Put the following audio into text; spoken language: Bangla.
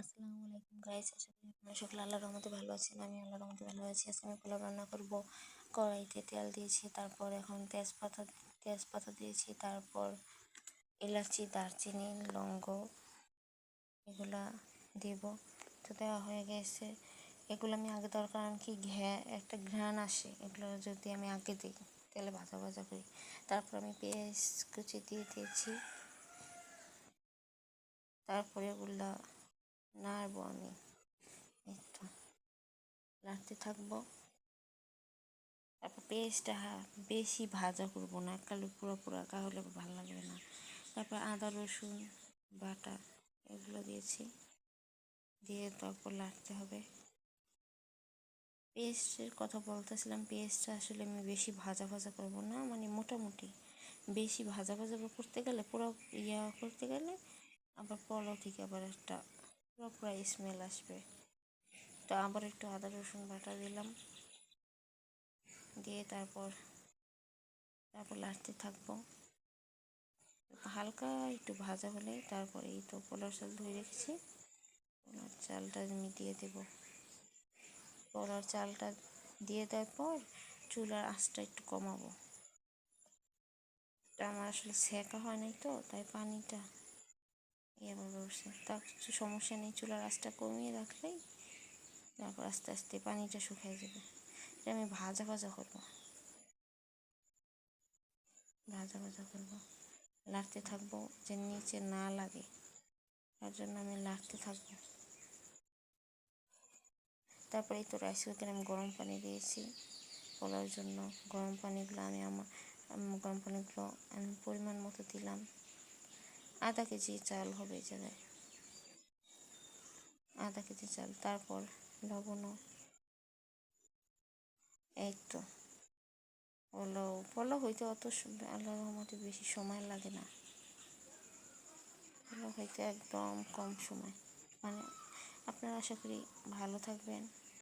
আসসালামু আলাইকুম গাইস আশা করি আপনারা সকলে আল্লাহর রহমতে ভালো আছেন, আমি আল্লাহর রহমতে ভালো আছি। আজকে আমি পোলাও রান্না করব। কড়াইতে তেল দিয়েছি, তারপর এখন তেজপাতা তেজপাতা দিয়েছি, তারপর এলাচি, দারচিনি লঙ্গ এগুলা দেব। তো দেওয়া হয়ে গেছে। এগুলো আমি আগে দেওয়ার কারণ কি ঘ্যা, একটা ঘ্রাণ আসে, এগুলো যদি আমি আগে দিই, তেলে ভাজা ভাজা করি। তারপর আমি পেঁয়াজ কুচি দিয়ে দিয়েছি। তারপরে ওগুলা নাড়বো আমি একটু নাড়তে থাকব। তারপর পেস্টটা বেশি ভাজা করব না কালো পুরো পুরো, তাহলে ভালো লাগবে না। তারপর আদা, রসুন, বাটা এগুলো দিয়েছি। দিয়ে তারপর নাড়তে হবে। পেস্টের কথা বলতেছিলাম, পেস্টটা আসলে আমি বেশি ভাজা ভাজা করব না মানে মোটামুটি বেশি ভাজা ভাজা করতে গেলে, পুরো ইয়া করতে গেলে আবার পলো থেকে আবার একটা পুরো পুরো স্মেল আসবে। তো আবার একটু আদা, রসুন বাটা দিলাম। দিয়ে তারপর তারপর লাড়তে থাকব। হালকা একটু ভাজা হলে তারপরে এই তো পোলার চাল ধুয়ে রেখেছি। পোলার চালটা আমি দিয়ে দেব। পোলার চালটা দিয়ে দেওয়ার পর চুলার আঁচটা একটু কমাবো। আমার আসলে সেকা হয় নাই তো, তাই পানিটা এবার বসে তার কিছু সমস্যা নেই, চুলার আঁচটা কমিয়ে রাখলেই তারপর আস্তে আস্তে পানিটা শুকিয়ে যাবে। এটা আমি ভাজা ভাজা করব। ভাজা ভাজা করব। লাড়তে থাকব যে নিচে না লাগে। তার জন্য আমি লাড়তে থাকব। তারপরে তো রাইস কুকারে আমি গরম পানি দিয়েছি। বলার জন্য গরম পানিগুলো আমি আমার গরম পানিগুলো আমি পরিমাণ মতো দিলাম। আধা কেজি চাল হবে জায়গায় আধা কেজি চাল। তারপর লবণও। এই তো পোলাও পোলাও হইতে অত আল্লাহ রহমতে বেশি সময় লাগে না। পোলাও হইতে একদম কম সময়। মানে আপনারা আশা করি ভালো থাকবেন।